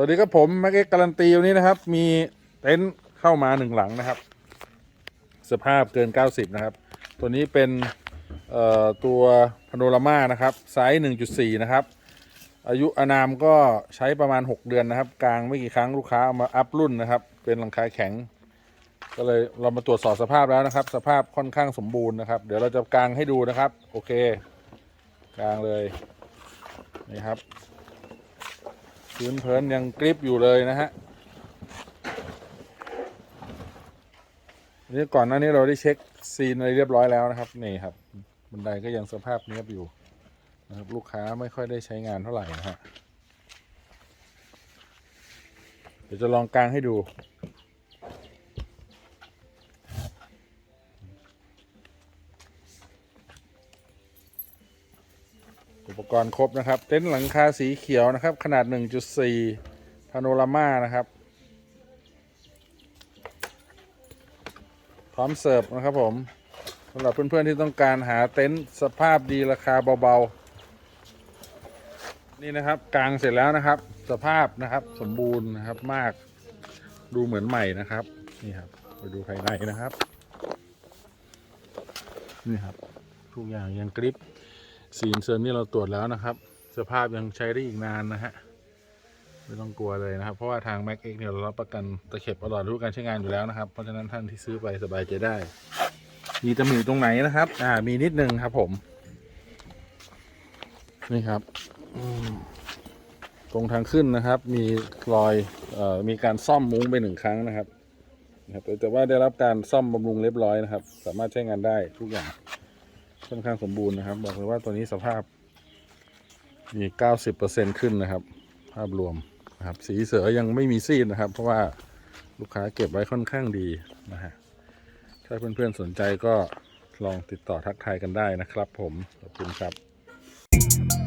วัสดีครับผมแม็กเอ็กการันตีวันนี้นะครับ มีเต็นท์เข้ามาหนึ่งหลังนะครับ สภาพเกิน 90 นะครับ ตัวนี้เป็นเอ่อตัวพาโนรามานะครับไซส์ 1.4 นะครับ อายุอานามก็ใช้ประมาณ 6 เดือนนะครับ กลางไม่กี่ครั้งลูกค้าเอามาอัพรุ่นนะครับ เป็นหลังคาแข็ง ก็เลยเรามาตรวจสอบสภาพแล้วนะครับ สภาพค่อนข้างสมบูรณ์นะครับ เดี๋ยวเราจะกางให้ดูนะครับ โอเคกางเลยนี่ครับ พื้นเพลินยังกริบอยู่เลยนะฮะนี่ก่อนหน้านี้เราได้เช็คซีนอะไรเรียบร้อยแล้วนะครับนี่ครับบันไดก็ยังสภาพเนี้ยบอยู่นะครับลูกค้าไม่ค่อยได้ใช้งานเท่าไหร่นะฮะเดี๋ยวจะลองกลางให้ดู อุปกรณ์ครบนะครับ เต็นท์หลังคาสีเขียวนะครับ ขนาด 1.4พาโนรามานะครับ พร้อมเสิร์ฟนะครับผมสำหรับเพื่อนๆที่ต้องการหาเต็นท์สภาพดีราคาเบาๆ นี่นะครับกางเสร็จแล้วนะครับ สภาพนะครับสมบูรณ์นะครับมากดูเหมือนใหม่นะครับ นี่ครับไปดูภายในนะครับ นี่ครับทุกอย่างยังกริป สีอินเสริมนี่เราตรวจแล้วนะครับ สภาพยังใช้ได้อีกนานนะฮะไม่ต้องกลัวเลยนะครับ เพราะว่าทาง Mac X เนี่ยเรารับประกันตะเข็บตลอดรู้การใช้งานอยู่แล้วนะครับ เพราะฉะนั้นท่านที่ซื้อไปสบายใจได้ มีตำหนิตรงไหนนะครับ อ่า มีนิดนึงครับผม นี่ครับตรงทางขึ้นนะครับ มีรอยเอ่อมีการซ่อมมุ้งไปหนึ่งครั้งนะครับนะแต่ว่าได้รับการซ่อมบำรุงเรียบร้อยนะครับ สามารถใช้งานได้ทุกอย่าง ค่อนข้างสมบูรณ์นะครับ บอกเลยว่าตัวนี้สภาพมี 90%ขึ้นนะครับ ภาพรวมนะครับ สีเสือยังไม่มีซีดนะครับ เพราะว่าลูกค้าเก็บไว้ค่อนข้างดีนะฮะถ้าเพื่อนๆสนใจก็ลองติดต่อทักทายกันได้นะครับผม ขอบคุณครับ